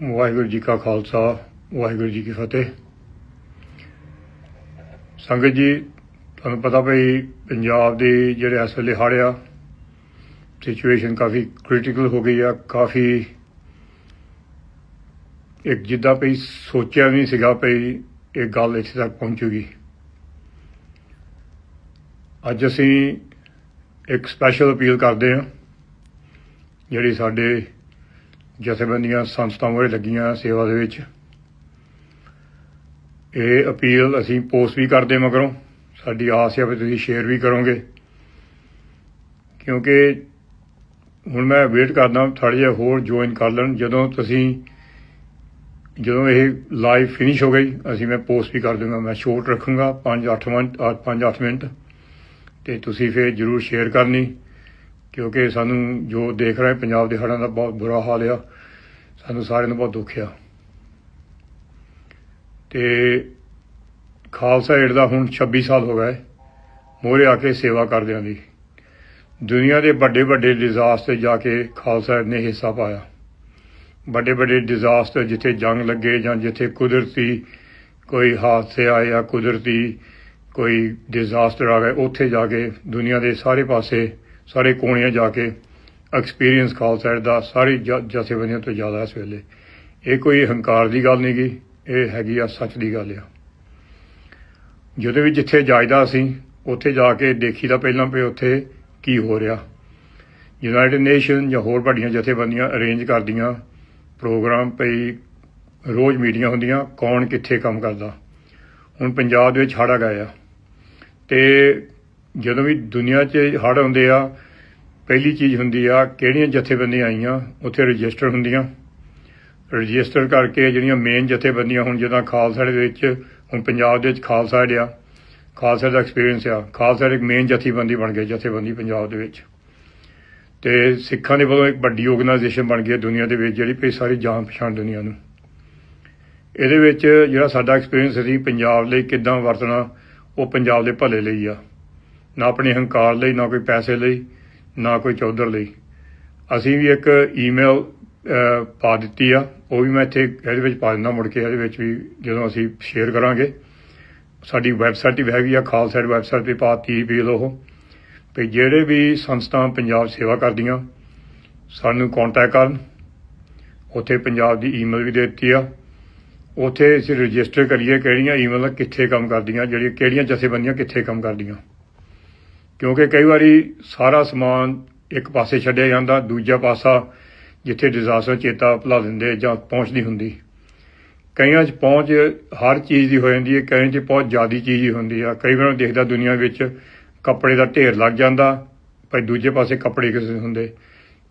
ਵਾਹਿਗੁਰੂ ਜੀ ਕਾ ਖਾਲਸਾ, ਵਾਹਿਗੁਰੂ ਜੀ ਕੀ ਫਤਿਹ। ਸੰਗਤ ਜੀ, ਤੁਹਾਨੂੰ ਪਤਾ ਭਈ ਪੰਜਾਬ ਦੇ ਜਿਹੜੇ ਇਸ ਵੇਲੇ ਹੜ੍ਹ ਆ ਸਿਚੁਏਸ਼ਨ ਕਾਫੀ ਕ੍ਰਿਟੀਕਲ ਹੋ ਗਈ ਆ, ਕਾਫੀ ਇੱਕ ਜਿੱਦਾਂ ਭਈ ਸੋਚਿਆ ਵੀ ਨਹੀਂ ਸੀਗਾ ਭਈ ਇਹ ਗੱਲ ਇੱਥੇ ਤੱਕ ਪਹੁੰਚੂਗੀ। ਅੱਜ ਅਸੀਂ ਇੱਕ ਸਪੈਸ਼ਲ ਅਪੀਲ ਕਰਦੇ ਹਾਂ, ਜਿਹੜੀ ਸਾਡੇ ਜਥੇਬੰਦੀਆਂ ਸੰਸਥਾਵਾਂ ਵਿੱਚ ਲੱਗੀਆਂ ਸੇਵਾ ਦੇ ਵਿੱਚ। ਇਹ ਅਪੀਲ ਅਸੀਂ ਪੋਸਟ ਵੀ ਕਰਦੇ ਮਗਰੋਂ, ਸਾਡੀ ਆਸ ਹੈ ਵੀ ਤੁਸੀਂ ਸ਼ੇਅਰ ਵੀ ਕਰੋਗੇ। ਕਿਉਂਕਿ ਹੁਣ ਮੈਂ ਵੇਟ ਕਰਦਾ ਥੋੜ੍ਹਾ ਜਿਹਾ ਹੋਰ ਜੁਆਇਨ ਕਰ ਲੈਣ, ਜਦੋਂ ਤੁਸੀਂ, ਜਦੋਂ ਇਹ ਲਾਈਵ ਫਿਨਿਸ਼ ਹੋ ਗਈ, ਅਸੀਂ ਮੈਂ ਪੋਸਟ ਵੀ ਕਰ ਦੂੰਗਾ। ਮੈਂ ਸ਼ੋਰਟ ਰੱਖੂੰਗਾ 5-8 ਮਿੰਟ 5-8 ਮਿੰਟ। ਤੇ ਤੁਸੀਂ ਫਿਰ ਜਰੂਰ ਸ਼ੇਅਰ ਕਰਨੀ, ਕਿਉਂਕਿ ਸਾਨੂੰ ਜੋ ਦੇਖ ਰਹੇ, ਪੰਜਾਬ ਦੇ ਹੜ੍ਹਾਂ ਦਾ ਬਹੁਤ ਬੁਰਾ ਹਾਲ ਆ। ਸਾਨੂੰ ਸਾਰਿਆਂ ਨੂੰ ਬਹੁਤ ਦੁੱਖ ਆ। ਤੇ ਖਾਲਸਾ ਏਡ ਦਾ ਹੁਣ 26 ਸਾਲ ਹੋ ਗਏ, ਮੋਹਰੇ ਆ ਕੇ ਸੇਵਾ ਕਰਦਿਆਂ ਦੀ। ਦੁਨੀਆ ਦੇ ਵੱਡੇ ਵੱਡੇ ਡਿਜ਼ਾਸਟਰ ਜਾ ਕੇ ਖਾਲਸਾ ਏਡ ਨੇ ਹਿੱਸਾ ਪਾਇਆ। ਵੱਡੇ ਵੱਡੇ ਡਿਜ਼ਾਸਟਰ ਜਿੱਥੇ ਜੰਗ ਲੱਗੇ ਜਾਂ ਜਿੱਥੇ ਕੁਦਰਤੀ ਕੋਈ ਹਾਦਸੇ ਆਏ ਜਾਂ ਕੁਦਰਤੀ ਕੋਈ ਡਿਜ਼ਾਸਟਰ ਆ ਗਏ, ਉੱਥੇ ਜਾ ਕੇ ਦੁਨੀਆ ਦੇ ਸਾਰੇ ਪਾਸੇ, ਸਾਰੇ ਕੋਣਿਆਂ ਜਾ ਕੇ ਐਕਸਪੀਰੀਅੰਸ ਖਾਲਸਾ ਦਾ ਸਾਰੀ ਜ- ਜਥੇਬੰਦੀਆਂ ਤੋਂ ਜ਼ਿਆਦਾ ਇਸ ਵੇਲੇ। ਇਹ ਕੋਈ ਹੰਕਾਰ ਦੀ ਗੱਲ ਨਹੀਂ ਗੀ, ਇਹ ਹੈਗੀ ਆ ਸੱਚ ਦੀ ਗੱਲ ਆ। ਜਦੋਂ ਵੀ ਜਿੱਥੇ ਜਾਇਦਾ ਅਸੀਂ, ਉੱਥੇ ਜਾ ਕੇ ਦੇਖੀਦਾ ਪਹਿਲਾਂ ਵੀ ਉੱਥੇ ਕੀ ਹੋ ਰਿਹਾ। ਯੂਨਾਈਟਿਡ ਨੇਸ਼ਨ ਜਾਂ ਹੋਰ ਵੱਡੀਆਂ ਜਥੇਬੰਦੀਆਂ ਅਰੇਂਜ ਕਰਦੀਆਂ, ਪ੍ਰੋਗਰਾਮ ਪਈ ਰੋਜ਼ ਮੀਟਿੰਗਾਂ ਹੁੰਦੀਆਂ, ਕੌਣ ਕਿੱਥੇ ਕੰਮ ਕਰਦਾ। ਹੁਣ ਪੰਜਾਬ ਦੇ ਵਿੱਚ ਹੜ੍ਹ ਆ ਗਏ ਆ। ਤੇ ਜਦੋਂ ਵੀ ਦੁਨੀਆ 'ਚ ਹੜ੍ਹ ਆਉਂਦੇ ਆ ਪਹਿਲੀ ਚੀਜ਼ ਹੁੰਦੀ ਆ, ਕਿਹੜੀਆਂ ਜਥੇਬੰਦੀਆਂ ਆਈਆਂ, ਉੱਥੇ ਰਜਿਸਟਰ ਹੁੰਦੀਆਂ। ਰਜਿਸਟਰ ਕਰਕੇ ਜਿਹੜੀਆਂ ਮੇਨ ਜਥੇਬੰਦੀਆਂ ਹੁਣ ਜਿੱਦਾਂ ਖਾਲਸਾ ਦੇ ਵਿੱਚ, ਹੁਣ ਪੰਜਾਬ ਦੇ ਵਿੱਚ ਖਾਲਸਾ ਏਡ ਆ ਖਾਲਸਾ ਦਾ ਐਕਸਪੀਰੀਅੰਸ ਆ। ਖਾਲਸਾ ਇੱਕ ਮੇਨ ਜਥੇਬੰਦੀ ਬਣ ਗਈ ਜਥੇਬੰਦੀ ਪੰਜਾਬ ਦੇ ਵਿੱਚ। ਤੇ ਸਿੱਖਾਂ ਦੇ ਵੱਲੋਂ ਇੱਕ ਵੱਡੀ ਆਰਗੇਨਾਈਜੇਸ਼ਨ ਬਣ ਗਈ ਹੈ ਦੁਨੀਆ ਦੇ ਵਿੱਚ, ਜਿਹੜੀ ਪਈ ਸਾਰੀ ਜਾਣ ਪਛਾਣ ਦੁਨੀਆ ਨੂੰ। ਇਹਦੇ ਵਿੱਚ ਜਿਹੜਾ ਸਾਡਾ ਐਕਸਪੀਰੀਅੰਸ ਸੀ, ਪੰਜਾਬ ਲਈ ਕਿੱਦਾਂ ਵਰਤਣਾ, ਉਹ ਪੰਜਾਬ ਦੇ ਭਲੇ ਲਈ ਆ। ਨਾ ਆਪਣੇ ਹੰਕਾਰ ਲਈ, ਨਾ ਕੋਈ ਪੈਸੇ ਲਈ। ਨਾ ਕੋਈ ਚੌਧਰ ਲਈ। ਅਸੀਂ ਵੀ ਇੱਕ ਈਮੇਲ ਪਾ ਦਿੱਤੀ ਆ। ਉਹ ਵੀ ਮੈਂ ਇੱਥੇ ਇਹਦੇ ਵਿੱਚ ਪਾ ਦਿੰਦਾ ਮੁੜ ਕੇ, ਇਹਦੇ ਵਿੱਚ ਵੀ ਜਦੋਂ ਅਸੀਂ ਸ਼ੇਅਰ ਕਰਾਂਗੇ। ਸਾਡੀ ਵੈਬਸਾਈਟ ਵੀ ਹੈਗੀ ਆ, ਖਾਲਸਾ ਵੈਬਸਾਈਟ ਤੇ ਪਾਤੀ ਵੀ ਉਹ। ਵੀ ਜਿਹੜੇ ਵੀ ਸੰਸਥਾ ਪੰਜਾਬ ਸੇਵਾ ਕਰਦੀਆਂ, ਸਾਨੂੰ ਕੰਟੈਕਟ ਕਰਨ। ਉੱਥੇ ਪੰਜਾਬ ਦੀ ਈਮੇਲ ਵੀ ਦੇ ਦਿੱਤੀ ਆ। ਉੱਥੇ ਅਸੀਂ ਰਜਿਸਟਰ ਕਰੀਏ ਕਿਹੜੀਆਂ ਈਮੇਲਾਂ ਕਿੱਥੇ ਕੰਮ ਕਰਦੀਆਂ, ਜਿਹੜੀਆਂ ਕਿਹੜੀਆਂ ਜਥੇਬੰਦੀਆਂ ਕਿੱਥੇ ਕੰਮ ਕਰਦੀਆਂ। ਕਿਉਂਕਿ ਕਈ ਵਾਰੀ ਸਾਰਾ ਸਮਾਨ ਇੱਕ ਪਾਸੇ ਛੱਡਿਆ ਜਾਂਦਾ, ਦੂਜਾ ਪਾਸਾ ਜਿੱਥੇ ਡਿਜ਼ਾਸਟਰ ਚੇਤਾ ਭੁਲਾ ਦਿੰਦੇ ਜਾਂ ਪਹੁੰਚਦੀ ਹੁੰਦੀ। ਕਈਆਂ 'ਚ ਪਹੁੰਚ ਹਰ ਚੀਜ਼ ਦੀ ਹੋ ਜਾਂਦੀ ਹੈ, ਕਈਆਂ 'ਚ ਪਹੁੰਚ ਜ਼ਿਆਦੀ ਚੀਜ਼ ਹੀ ਹੁੰਦੀ ਆ। ਕਈ ਵਾਰ ਦੇਖਦਾ ਦੁਨੀਆ ਵਿੱਚ ਕੱਪੜੇ ਦਾ ਢੇਰ ਲੱਗ ਜਾਂਦਾ ਪਰ ਦੂਜੇ ਪਾਸੇ ਕੱਪੜੇ ਕਿਸੇ ਹੁੰਦੇ?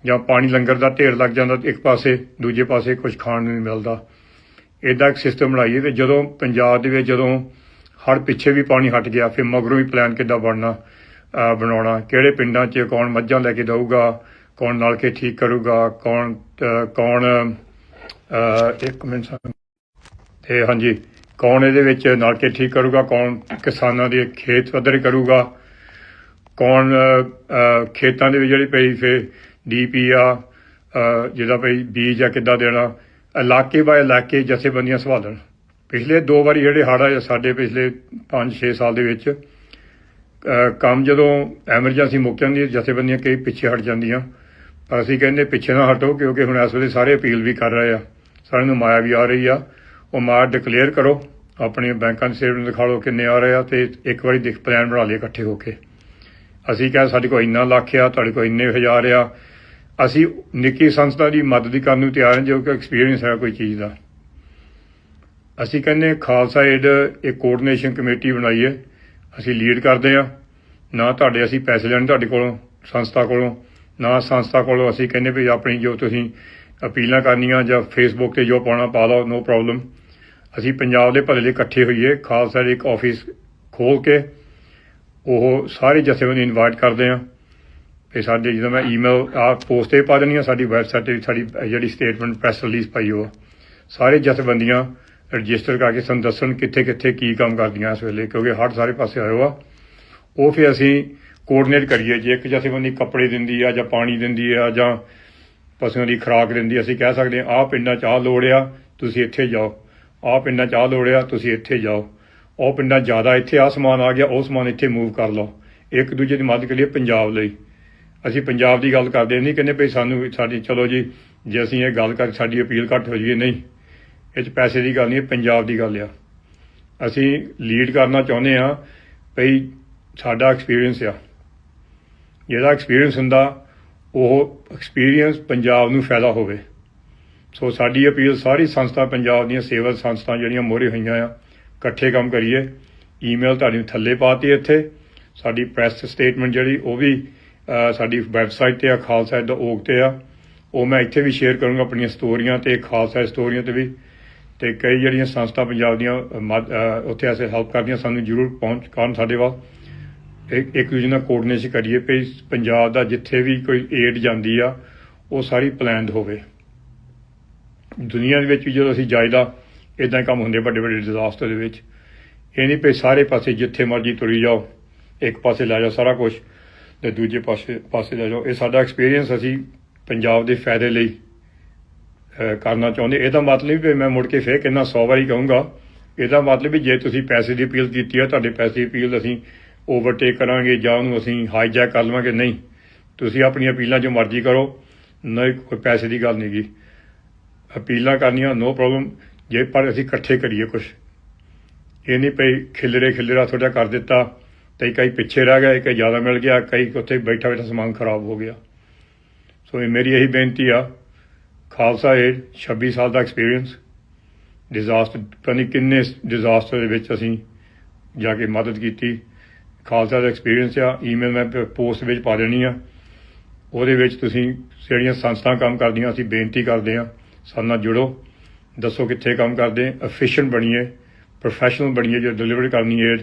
ਜਾਂ ਪਾਣੀ ਲੰਗਰ ਦਾ ਢੇਰ ਲੱਗ ਜਾਂਦਾ ਤੇ ਇੱਕ ਪਾਸੇ, ਦੂਜੇ ਪਾਸੇ ਕੁਝ ਖਾਣ ਨੂੰ ਨਹੀਂ ਮਿਲਦਾ। ਇਦਾਂ ਇੱਕ ਸਿਸਟਮ ਬਣਾਈਏ ਤੇ ਜਦੋਂ ਪੰਜਾਬ ਦੇ ਵਿੱਚ ਜਦੋਂ ਹੜ ਪਿੱਛੇ ਵੀ ਪਾਣੀ ਹਟ ਗਿਆ, ਫਿਰ ਮਗਰੋਂ ਵੀ ਪਲਾਨ ਕਿੱਦਾਂ ਬਣਨਾ? ਬਣਾਉਣਾ। ਕਿਹੜੇ ਪਿੰਡਾਂ 'ਚ ਕੌਣ ਮੱਝਾਂ ਲੈ ਕੇ ਦਊਗਾ ਕੌਣ ਨਲਕੇ ਠੀਕ ਕਰੂਗਾ, ਕੌਣ ਕੌਣ ਇੱਕ ਮਿੰਟ ਸਾ- ਤੇ ਹਾਂਜੀ, ਕੌਣ ਇਹਦੇ ਵਿੱਚ ਨਲਕੇ ਠੀਕ ਕਰੂਗਾ, ਕੌਣ ਕਿਸਾਨਾਂ ਦੇ ਖੇਤ ਪੱਧਰ ਕਰੂਗਾ, ਕੌਣ ਖੇਤਾਂ ਦੇ ਵਿੱਚ ਜਿਹੜੀ ਪਈ ਫੇ ਡੀਪੀ ਆ ਜਿਹਦਾ ਪਈ ਬੀਜ ਆ, ਕਿੱਦਾਂ ਦੇਣਾ, ਇਲਾਕੇ ਬਾਏ ਇਲਾਕੇ ਜਥੇਬੰਦੀਆਂ ਸੰਭਾਲਣ। ਪਿਛਲੇ ਦੋ ਵਾਰੀ ਜਿਹੜੇ ਹੜ੍ਹ ਆਏ ਸਾਡੇ ਪਿਛਲੇ 5-6 ਸਾਲ ਦੇ ਵਿੱਚ ਕੰਮ ਜਦੋਂ ਐਮਰਜੈਂਸੀ ਮੁੱਕ ਜਾਂਦੀ ਹੈ ਜਥੇਬੰਦੀਆਂ ਕਈ ਪਿੱਛੇ ਹਟ ਜਾਂਦੀਆਂ। ਪਰ ਅਸੀਂ ਕਹਿੰਦੇ ਪਿੱਛੇ ਨਾ ਹਟੋ, ਕਿਉਂਕਿ ਹੁਣ ਇਸ ਵੇਲੇ ਸਾਰੇ ਅਪੀਲ ਵੀ ਕਰ ਰਹੇ ਆ। ਸਾਰਿਆਂ ਨੂੰ ਮਾਇਆ ਵੀ ਆ ਰਹੀ ਆ। ਉਹ ਮਾਇਆ ਡਿਕਲੇਅਰ ਕਰੋ। ਆਪਣੀ ਬੈਂਕਾਂ ਦੇ ਸਟੇਟਮੈਂਟ ਦਿਖਾ ਲਓ ਕਿੰਨੇ ਆ ਰਹੇ ਆ ਤੇ ਇੱਕ ਵਾਰੀ ਦੇਖ ਪਲਾਨ ਬਣਾ ਲਈਏ ਇਕੱਠੇ ਹੋ ਕੇ। ਅਸੀਂ ਕਿਹਾ ਸਾਡੇ ਕੋਲ ਇੰਨਾ ਲੱਖ ਆ, ਤੁਹਾਡੇ ਕੋਲ ਇੰਨੇ ਹਜ਼ਾਰ ਆ। ਅਸੀਂ ਨਿੱਕੀ ਸੰਸਥਾ ਦੀ ਮਦਦ ਕਰਨ ਨੂੰ ਤਿਆਰ ਹਾਂ, ਜੋ ਕਿ ਐਕਸਪੀਰੀਅੰਸ ਹੈ ਕੋਈ ਚੀਜ਼ ਦਾ। ਅਸੀਂ ਕਹਿੰਦੇ ਖਾਲਸਾ ਏਡ ਇੱਕ ਕੋਆਰਡੀਨੇਸ਼ਨ ਕਮੇਟੀ ਬਣਾਈਏ ਅਸੀਂ ਲੀਡ ਕਰਦੇ ਆ ਨਾ ਤੁਹਾਡੇ ਅਸੀਂ ਪੈਸੇ ਲੈਣ ਤੁਹਾਡੇ ਕੋਲੋਂ, ਸੰਸਥਾ ਕੋਲੋਂ, ਨਾ ਸੰਸਥਾ ਕੋਲੋਂ ਅਸੀਂ ਕਹਿੰਦੇ ਵੀ ਆਪਣੀ ਜੋ ਤੁਸੀਂ ਅਪੀਲਾਂ ਕਰਨੀਆਂ ਜਾਂ ਫੇਸਬੁੱਕ ਤੇ ਜੋ ਪਾਉਣਾ ਪਾ ਲਓ ਨੋ ਪ੍ਰੋਬਲਮ ਅਸੀਂ ਪੰਜਾਬ ਦੇ ਭਲੇ ਲਈ ਇਕੱਠੇ ਹੋਈਏ। ਖਾਲਸਾ ਦੇ ਇੱਕ ਆਫਿਸ ਖੋਲ ਕੇ ਉਹ ਸਾਰੇ ਜਥੇਬੰਦੀ ਇਨਵਾਈਟ ਕਰਦੇ ਆ। ਤੇ ਸਾਡੇ ਜਦੋਂ ਮੈਂ ਈਮੇਲ ਆ ਪੋਸਟ ਤੇ ਪਾ ਦੇਣੀ ਆ, ਸਾਡੀ ਵੈਬਸਾਈਟ ਤੇ ਸਾਡੀ ਜਿਹੜੀ ਸਟੇਟਮੈਂਟ ਪ੍ਰੈਸ ਰਿਲੀਜ਼ ਪਾਈ ਉਹ। ਸਾਰੇ ਜਥੇਬੰਦੀਆਂ ਰਜਿਸਟਰ ਕਰਕੇ ਸਾਨੂੰ ਦੱਸਣ ਕਿੱਥੇ ਕਿੱਥੇ ਕੀ ਕੰਮ ਕਰਦੀਆਂ ਇਸ ਵੇਲੇ, ਕਿਉਂਕਿ ਹਰ ਸਾਰੇ ਪਾਸੇ ਆਇਓ ਆ। ਉਹ ਫਿਰ ਅਸੀਂ ਕੋਆਰਡੀਨੇਟ ਕਰੀਏ ਜੇ ਇੱਕ ਜਥੇਬੰਦੀ ਕੱਪੜੇ ਦਿੰਦੀ ਆ ਜਾਂ ਪਾਣੀ ਦਿੰਦੀ ਆ ਜਾਂ ਪਸ਼ੂਆਂ ਦੀ ਖੁਰਾਕ ਦਿੰਦੀ ਅਸੀਂ ਕਹਿ ਸਕਦੇ ਹਾਂ, ਆਹ ਪਿੰਡਾਂ 'ਚ ਆਹ ਲੋੜ ਆ, ਤੁਸੀਂ ਇੱਥੇ ਜਾਓ। ਆਹ ਪਿੰਡਾਂ 'ਚ ਆਹ ਲੋੜ ਆ, ਤੁਸੀਂ ਇੱਥੇ ਜਾਓ। ਉਹ ਪਿੰਡਾਂ ਜ਼ਿਆਦਾ ਇੱਥੇ ਆਹ ਸਮਾਨ ਆ ਗਿਆ, ਉਹ ਸਮਾਨ ਇੱਥੇ ਮੂਵ ਕਰ ਲਓ। ਇੱਕ ਦੂਜੇ ਦੀ ਮਦਦ ਕਰੀਏ ਪੰਜਾਬ ਲਈ। ਅਸੀਂ ਪੰਜਾਬ ਦੀ ਗੱਲ ਕਰਦੇ ਨਹੀਂ ਕਹਿੰਦੇ ਭਈ ਸਾਨੂੰ ਸਾਡੀ, ਚਲੋ ਜੀ, ਜੇ ਅਸੀਂ ਇਹ ਗੱਲ ਕਰ, ਸਾਡੀ ਅਪੀਲ ਘੱਟ ਹੋ ਜਾਈਏ ਨਹੀਂ। ਇਹ 'ਚ ਪੈਸੇ ਦੀ ਗੱਲ ਨਹੀਂ, ਇਹ ਪੰਜਾਬ ਦੀ ਗੱਲ ਆ। ਅਸੀਂ ਲੀਡ ਕਰਨਾ ਚਾਹੁੰਦੇ ਆ ਭਈ ਸਾਡਾ ਐਕਸਪੀਰੀਅੰਸ ਆ। ਜਿਹੜਾ ਐਕਸਪੀਰੀਅੰਸ ਹੁੰਦਾ ਉਹ ਐਕਸਪੀਰੀਅੰਸ ਪੰਜਾਬ ਨੂੰ ਫਾਇਦਾ ਹੋਵੇ। ਸੋ ਸਾਡੀ ਅਪੀਲ ਸਾਰੀ ਸੰਸਥਾ ਪੰਜਾਬ ਦੀਆਂ ਸੇਵਾ ਸੰਸਥਾ ਜਿਹੜੀਆਂ ਮੋਹਰੇ ਹੋਈਆਂ ਆ ਇਕੱਠੇ ਕੰਮ ਕਰੀਏ। ਈਮੇਲ ਤੁਹਾਡੀ ਥੱਲੇ ਪਾਤੀ ਇੱਥੇ। ਸਾਡੀ ਪ੍ਰੈਸ ਸਟੇਟਮੈਂਟ ਜਿਹੜੀ ਉਹ ਵੀ ਸਾਡੀ ਵੈਬਸਾਈਟ ਤੇ ਆ ਖਾਲਸਾ ਦਾ ਤੇ ਆ। ਉਹ ਮੈਂ ਇੱਥੇ ਵੀ ਸ਼ੇਅਰ ਕਰੂੰਗਾ ਆਪਣੀਆਂ ਸਟੋਰੀਆਂ ਤੇ ਖਾਲਸਾ ਸਟੋਰੀਆਂ ਤੇ ਵੀ। ਤੇ ਕਈ ਜਿਹੜੀਆਂ ਸੰਸਥਾ ਪੰਜਾਬ ਦੀਆਂ ਅਹ, ਉੱਥੇ ਐਸੇ ਹੈਲਪ ਕਰਦੀਆਂ ਸਾਨੂੰ ਜ਼ਰੂਰ ਪਹੁੰਚ ਕਰਨ ਸਾਡੇ ਵੱਲ। ਇੱਕ ਇੱਕ ਦੂਜੇ ਨਾਲ ਕੋਆਰਡੀਨੇਸ਼ਨ ਕਰੀਏ, ਵੀ ਪੰਜਾਬ ਦਾ ਜਿੱਥੇ ਵੀ ਕੋਈ ਏਡ ਜਾਂਦੀ ਆ, ਉਹ ਸਾਰੀ ਪਲਾਨਡ ਹੋਵੇ। ਦੁਨੀਆ ਦੇ ਵਿੱਚ ਵੀ ਜਦੋਂ ਅਸੀਂ ਜਾਈਦਾ ਇਦਾਂ ਕੰਮ ਹੁੰਦੇ ਵੱਡੇ ਵੱਡੇ ਡਿਜ਼ਾਸਟਰ ਦੇ ਵਿੱਚ। ਇਹ ਨਹੀਂ ਪਈ ਸਾਰੇ ਪਾਸੇ ਜਿੱਥੇ ਮਰਜ਼ੀ ਤੁਰੀ ਜਾਓ, ਇੱਕ ਪਾਸੇ ਲੈ ਜਾਓ ਸਾਰਾ ਕੁਝ ਤੇ ਦੂਜੇ ਪਾਸੇ ਪਾਸੇ ਲੈ ਜਾਓ। ਇਹ ਸਾਡਾ ਐਕਸਪੀਰੀਅੰਸ ਅਸੀਂ ਪੰਜਾਬ ਦੇ ਫਾਇਦੇ ਲਈ ਕਰਨਾ ਚਾਹੁੰਦੇ। ਇਹਦਾ ਮਤਲਬ ਵੀ ਮੈਂ ਮੁੜ ਕੇ ਫੇਰ ਕਿੰਨਾ 100 ਵਾਰੀ ਕਹੂੰਗਾ, ਇਹਦਾ ਮਤਲਬ ਵੀ ਜੇ ਤੁਸੀਂ ਪੈਸੇ ਦੀ ਅਪੀਲ ਕੀਤੀ ਹੈ ਤੁਹਾਡੇ ਪੈਸੇ ਦੀ ਅਪੀਲ ਅਸੀਂ ਓਵਰਟੇਕ ਕਰਾਂਗੇ ਜਾਂ ਉਹਨੂੰ ਅਸੀਂ ਹਾਈਜੈਕ ਕਰ ਲਵਾਂਗੇ, ਨਹੀਂ। ਤੁਸੀਂ ਆਪਣੀਆਂ ਅਪੀਲਾਂ ਜੋ ਮਰਜ਼ੀ ਕਰੋ ਨਹੀਂ ਕੋਈ ਪੈਸੇ ਦੀ ਗੱਲ ਨਹੀਂਗੀ ਅਪੀਲਾਂ ਕਰਨੀਆਂ ਨੋ ਪ੍ਰੋਬਲਮ ਜੇ ਪਰ ਅਸੀਂ ਇਕੱਠੇ ਕਰੀਏ ਕੁਝ ਇਹ ਨਹੀਂ ਪਈ ਖਿਲਰੇ ਖਿਲਰਾ ਥੋੜਾ ਕਰ ਦਿੱਤਾ, ਤੇ ਕਈ ਪਿੱਛੇ ਰਹਿ ਗਏ, ਕਈ ਜ਼ਿਆਦਾ ਮਿਲ ਗਿਆ, ਕਈ ਉੱਥੇ ਬੈਠਾ ਬੈਠਾ ਸਮਾਨ ਖਰਾਬ ਹੋ ਗਿਆ। ਸੋ ਇਹ ਮੇਰੀ ਇਹੀ ਬੇਨਤੀ ਆ, ਖਾਲਸਾ ਏਡ 26 ਸਾਲ ਦਾ ਐਕਸਪੀਰੀਅੰਸ ਡਿਜ਼ਾਸਟਰ ਪਤਾ ਨਹੀਂ ਕਿੰਨੇ ਡਿਜ਼ਾਸਟਰ ਦੇ ਵਿੱਚ ਅਸੀਂ ਜਾ ਕੇ ਮਦਦ ਕੀਤੀ। ਖਾਲਸਾ ਦਾ ਐਕਸਪੀਰੀਅੰਸ ਆ ਈਮੇਲ ਮੈਂ ਪੋਸਟ ਵਿੱਚ ਪਾ ਦੇਣੀ ਆ। ਉਹਦੇ ਵਿੱਚ ਤੁਸੀਂ ਜਿਹੜੀਆਂ ਸੰਸਥਾ ਕੰਮ ਕਰਦੀਆਂ, ਅਸੀਂ ਬੇਨਤੀ ਕਰਦੇ ਆ, ਸਾਡੇ ਨਾਲ ਜੁੜੋ, ਦੱਸੋ ਕਿੱਥੇ ਕੰਮ ਕਰਦੇ ਐਫੀਸ਼ੀਐਂਟ ਬਣੀਏ ਪ੍ਰੋਫੈਸ਼ਨਲ ਬਣੀਏ, ਜੋ ਡਿਲੀਵਰੀ ਕਰਨੀ ਏਡ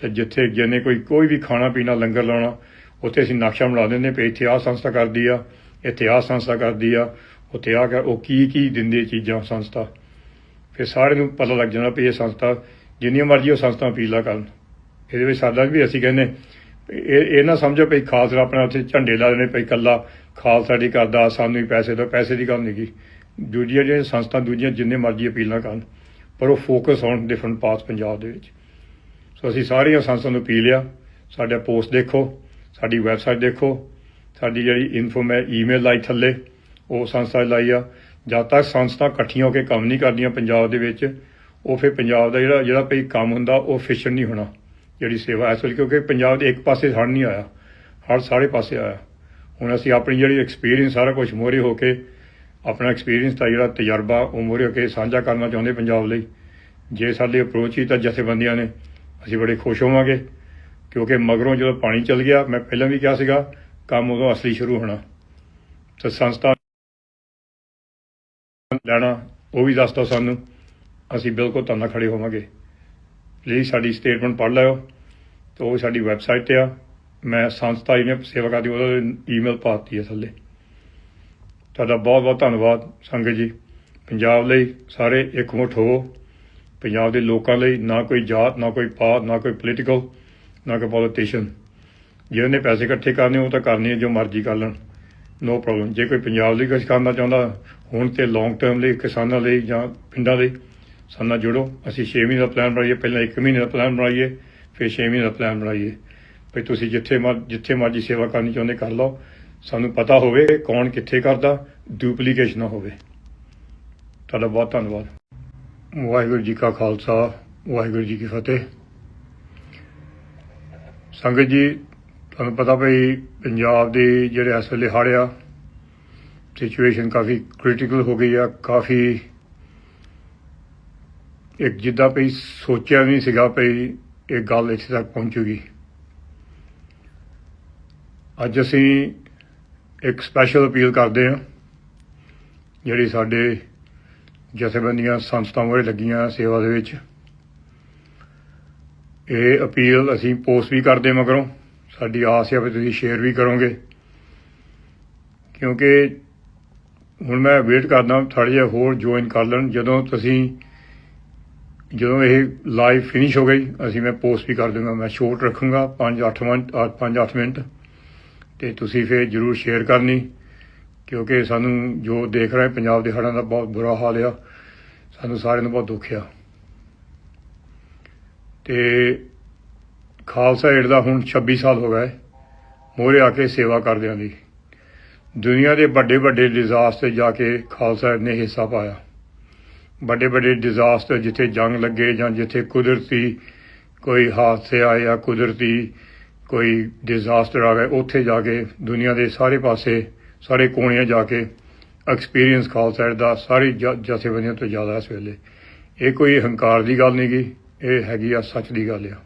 ਤੇ ਜਿੱਥੇ ਜਿਹਨੇ ਕੋਈ ਕੋਈ ਵੀ ਖਾਣਾ ਪੀਣਾ, ਲੰਗਰ ਲਾਉਣਾ, ਉੱਥੇ ਅਸੀਂ ਨਕਸ਼ਾ ਬਣਾ ਦਿੰਦੇ ਵੀ ਇੱਥੇ ਆਹ ਸੰਸਥਾ ਕਰਦੀ ਆ, ਇੱਥੇ ਆਹ ਸੰਸਥਾ ਕਰਦੀ ਆ, ਉੱਥੇ ਆ ਕਰ, ਉਹ ਕੀ ਕੀ ਦਿੰਦੇ ਚੀਜ਼ਾਂ ਸੰਸਥਾ। ਫਿਰ ਸਾਰਿਆਂ ਨੂੰ ਪਤਾ ਲੱਗ ਜਾਂਦਾ ਵੀ ਇਹ ਸੰਸਥਾ, ਜਿੰਨੀਆਂ ਮਰਜ਼ੀ ਉਹ ਸੰਸਥਾ ਅਪੀਲਾਂ ਕਰਨ। ਇਹਦੇ ਵਿੱਚ ਸਾਡਾ ਵੀ ਅਸੀਂ ਕਹਿੰਦੇ ਇਹ ਇਹ ਨਾ ਸਮਝੋ ਵੀ ਖਾਲਸਾ ਆਪਣਾ ਉੱਥੇ ਝੰਡੇ ਲਾ ਦੇਣੇ ਪਈ ਕੱਲਾ ਖਾਲਸਾ ਦੀ ਕਰਦਾ, ਸਾਨੂੰ ਹੀ ਪੈਸੇ ਦੋ ਪੈਸੇ ਦੀ ਗੱਲ ਨਹੀਂ ਗੀ। ਦੂਜੀਆਂ ਜਿਹੜੀਆਂ ਸੰਸਥਾ, ਦੂਜੀਆਂ ਜਿੰਨੇ ਮਰਜ਼ੀ ਅਪੀਲਾਂ ਕਰਨ, ਪਰ ਉਹ focus on different parts Punjab ਦੇ ਵਿੱਚ। ਸੋ ਅਸੀਂ ਸਾਰੀਆਂ ਸੰਸਥਾਵਾਂ ਨੂੰ ਅਪੀਲ ਆ, ਸਾਡਾ ਪੋਸਟ ਦੇਖੋ, ਸਾਡੀ ਵੈਬਸਾਈਟ ਦੇਖੋ, ਸਾਡੀ ਜਿਹੜੀ ਇਨਫੋਰਮੇ ਈਮੇਲ ਲਾਈ ਥੱਲੇ, ਉਹ ਸੰਸਥਾ ਲਾਈ ਆ। ਜਦ ਤੱਕ ਸੰਸਥਾ ਇਕੱਠੀਆਂ ਹੋ ਕੇ ਕੰਮ ਨਹੀਂ ਕਰਦੀਆਂ ਪੰਜਾਬ ਦੇ ਵਿੱਚ, ਉਹ ਫਿਰ ਪੰਜਾਬ ਦਾ ਜਿਹੜਾ ਜਿਹੜਾ ਭਈ ਕੰਮ ਹੁੰਦਾ, ਉਹ efficient ਨਹੀਂ ਹੋਣਾ। ਜਿਹੜੀ ਸੇਵਾ ਇਸ ਵੇਲੇ ਕਿਉਂਕਿ ਪੰਜਾਬ ਦੇ ਇੱਕ ਪਾਸੇ ਹੜ ਨਹੀਂ ਆਇਆ ਹੜ ਸਾਰੇ ਪਾਸੇ ਆਇਆ। ਹੁਣ ਅਸੀਂ ਆਪਣੀ ਜਿਹੜੀ ਐਕਸਪੀਰੀਅੰਸ ਸਾਰਾ ਕੁਝ ਮੋਰੇ ਹੋ ਕੇ, ਆਪਣਾ ਐਕਸਪੀਰੀਅੰਸ ਦਾ ਜਿਹੜਾ ਤਜਰਬਾ ਉਹ ਮੋਰੇ ਹੋ ਕੇ ਸਾਂਝਾ ਕਰਨਾ ਚਾਹੁੰਦੇ ਪੰਜਾਬ ਲਈ। ਜੇ ਸਾਡੀ ਅਪਰੋਚ ਹੀ ਤਾਂ ਜਥੇਬੰਦੀਆਂ ਨੇ, ਅਸੀਂ ਬੜੇ ਖੁਸ਼ ਹੋਵਾਂਗੇ, ਕਿਉਂਕਿ ਮਗਰੋਂ ਜਦੋਂ ਪਾਣੀ ਚੱਲ ਗਿਆ, ਮੈਂ ਪਹਿਲਾਂ ਵੀ ਕਿਹਾ ਸੀਗਾ, ਕੰਮ ਉਦੋਂ ਅਸਲੀ ਸ਼ੁਰੂ ਹੋਣਾ। ਤੇ ਸੰਸਥਾ ਲੈਣਾ, ਉਹ ਵੀ ਦੱਸ ਦਿਓ ਸਾਨੂੰ, ਅਸੀਂ ਬਿਲਕੁਲ ਤੁਹਾਡੇ ਖੜੇ ਹੋਵਾਂਗੇ। ਪਲੀਜ਼ ਸਾਡੀ ਸਟੇਟਮੈਂਟ ਪੜ੍ਹ ਲਿਓ। ਤੇ ਉਹ ਸਾਡੀ ਵੈਬਸਾਈਟ ਤੇ ਆ। ਮੈਂ ਸੰਸਥਾ ਜਿਹਨੇ ਸੇਵਾ ਕਰਦੀ, ਉਹਦਾ ਈਮੇਲ ਪਾਤੀ ਹੈ ਥੱਲੇ। ਤੁਹਾਡਾ ਬਹੁਤ ਬਹੁਤ ਧੰਨਵਾਦ ਸੰਗਤ ਜੀ। ਪੰਜਾਬ ਲਈ ਸਾਰੇ ਇਕਮੁੱਠ ਹੋਵੋ ਪੰਜਾਬ ਦੇ ਲੋਕਾਂ ਲਈ ਨਾ ਕੋਈ ਜਾਤ, ਨਾ ਕੋਈ ਪਾਤ, ਨਾ ਕੋਈ ਪੋਲੀਟੀਕਲ ਨਾ ਕੋਈ ਪੋਲੀਟੀਸ਼ੀਅਨ ਜਿਹਨੇ ਪੈਸੇ ਇਕੱਠੇ ਕਰਨੇ, ਉਹ ਤਾਂ ਕਰਨੀ ਹੈ ਜੋ ਮਰਜ਼ੀ ਕਰ ਲੈਣ। ਨੋ ਪ੍ਰੋਬਲਮ ਜੇ ਕੋਈ ਪੰਜਾਬ ਲਈ ਕੁਝ ਕਰਨਾ ਚਾਹੁੰਦਾ, ਹੁਣ ਤੇ ਲੌਂਗ ਟਰਮ ਲਈ, ਕਿਸਾਨਾਂ ਲਈ ਜਾਂ ਪਿੰਡਾਂ ਲਈ ਸਾਡੇ ਨਾਲ ਜੁੜੋ। ਅਸੀਂ 6 ਮਹੀਨੇ ਦਾ ਪਲਾਨ ਬਣਾਈਏ, ਪਹਿਲਾਂ 1 ਮਹੀਨੇ ਦਾ ਪਲਾਨ ਬਣਾਈਏ, ਫਿਰ 6 ਮਹੀਨੇ ਦਾ ਪਲਾਨ ਬਣਾਈਏ। ਵੀ ਤੁਸੀਂ ਜਿੱਥੇ ਮਰ, ਜਿੱਥੇ ਮਰਜ਼ੀ ਸੇਵਾ ਕਰਨੀ ਚਾਹੁੰਦੇ ਕਰ ਲਓ। ਸਾਨੂੰ ਪਤਾ ਹੋਵੇ ਕੌਣ ਕਿੱਥੇ ਕਰਦਾ ਡੁਪਲੀਕੇਸ਼ਨ ਨਾ ਹੋਵੇ। ਤੁਹਾਡਾ ਬਹੁਤ ਧੰਨਵਾਦ। ਵਾਹਿਗੁਰੂ ਜੀ ਕਾ ਖਾਲਸਾ, ਵਾਹਿਗੁਰੂ ਜੀ ਕੀ ਫਤਿਹ। ਸੰਗਤ ਜੀ, ਤੁਹਾਨੂੰ ਪਤਾ ਭਈ ਪੰਜਾਬ ਦੇ ਜਿਹੜੇ ਇਸ ਵੇਲੇ ਹੜ੍ਹ ਆ ਸਿਚੁਏਸ਼ਨ ਕਾਫੀ ਕ੍ਰਿਟੀਕਲ ਹੋ ਗਈ ਆ, ਕਾਫੀ ਇੱਕ ਜਿੱਦਾਂ ਭਈ ਸੋਚਿਆ ਨਹੀਂ ਸੀਗਾ ਭਈ ਇਹ ਗੱਲ ਇੱਥੇ ਤੱਕ ਪਹੁੰਚੂਗੀ। ਅੱਜ ਅਸੀਂ ਇੱਕ ਸਪੈਸ਼ਲ ਅਪੀਲ ਕਰਦੇ ਹਾਂ, ਜਿਹੜੀ ਸਾਡੇ ਜਥੇਬੰਦੀਆਂ ਸੰਸਥਾਵਾਂ ਵਾਲੇ ਲੱਗੀਆਂ ਸੇਵਾ ਦੇ ਵਿੱਚ। ਇਹ ਅਪੀਲ ਅਸੀਂ ਪੋਸਟ ਵੀ ਕਰਦੇ ਮਗਰੋਂ, ਸਾਡੀ ਆਸ ਹੈ ਵੀ ਤੁਸੀਂ ਸ਼ੇਅਰ ਵੀ ਕਰੋਗੇ। ਕਿਉਂਕਿ ਹੁਣ ਮੈਂ ਵੇਟ ਕਰਦਾ, ਥੋੜ੍ਹਾ ਜਿਹਾ ਹੋਰ ਜੁਆਇਨ ਕਰ ਲੈਣ, ਜਦੋਂ ਤੁਸੀਂ ਜਦੋਂ ਇਹ ਲਾਈਵ ਫਿਨਿਸ਼ ਹੋ ਗਈ, ਅਸੀਂ ਮੈਂ ਪੋਸਟ ਵੀ ਕਰ ਦੂੰਗਾ, ਮੈਂ ਸ਼ੋਰਟ ਰੱਖੂੰਗਾ 5-8 ਮਿੰਟ 5-8 ਮਿੰਟ। ਤੇ ਤੁਸੀਂ ਫਿਰ ਜਰੂਰ ਸ਼ੇਅਰ ਕਰਨੀ, ਕਿਉਂਕਿ ਸਾਨੂੰ ਜੋ ਦੇਖ ਰਹੇ, ਪੰਜਾਬ ਦੇ ਹੜ੍ਹਾਂ ਦਾ ਬਹੁਤ ਬੁਰਾ ਹਾਲ ਆ। ਸਾਨੂੰ ਸਾਰਿਆਂ ਨੂੰ ਬਹੁਤ ਦੁੱਖ ਆ। ਤੇ ਖਾਲਸਾ ਏਡ ਦਾ ਹੁਣ 26 ਸਾਲ ਹੋ ਗਏ, ਮੋਹਰੇ ਆ ਕੇ ਸੇਵਾ ਕਰਦਿਆਂ ਦੀ। ਦੁਨੀਆ ਦੇ ਵੱਡੇ ਵੱਡੇ ਡਿਜ਼ਾਸਟਰ ਜਾ ਕੇ ਖਾਲਸਾ ਏਡ ਨੇ ਹਿੱਸਾ ਪਾਇਆ। ਵੱਡੇ ਵੱਡੇ ਡਿਜ਼ਾਸਟਰ ਜਿੱਥੇ ਜੰਗ ਲੱਗੇ ਜਾਂ ਜਿੱਥੇ ਕੁਦਰਤੀ ਕੋਈ ਹਾਦਸੇ ਆਏ ਜਾਂ ਕੁਦਰਤੀ ਕੋਈ ਡਿਜ਼ਾਸਟਰ ਆ ਗਏ, ਉੱਥੇ ਜਾ ਕੇ ਦੁਨੀਆ ਦੇ ਸਾਰੇ ਪਾਸੇ, ਸਾਰੇ ਕੋਣਿਆਂ ਜਾ ਕੇ ਐਕਸਪੀਰੀਅੰਸ ਖਾਲਸਾ ਦਾ ਸਾਰੀ ਜ- ਜਥੇਬੰਦੀਆਂ ਤੋਂ ਜ਼ਿਆਦਾ ਇਸ ਵੇਲੇ। ਇਹ ਕੋਈ ਹੰਕਾਰ ਦੀ ਗੱਲ ਨਹੀਂ ਗੀ ਇਹ ਹੈਗੀ ਆ ਸੱਚ ਦੀ ਗੱਲ ਆ।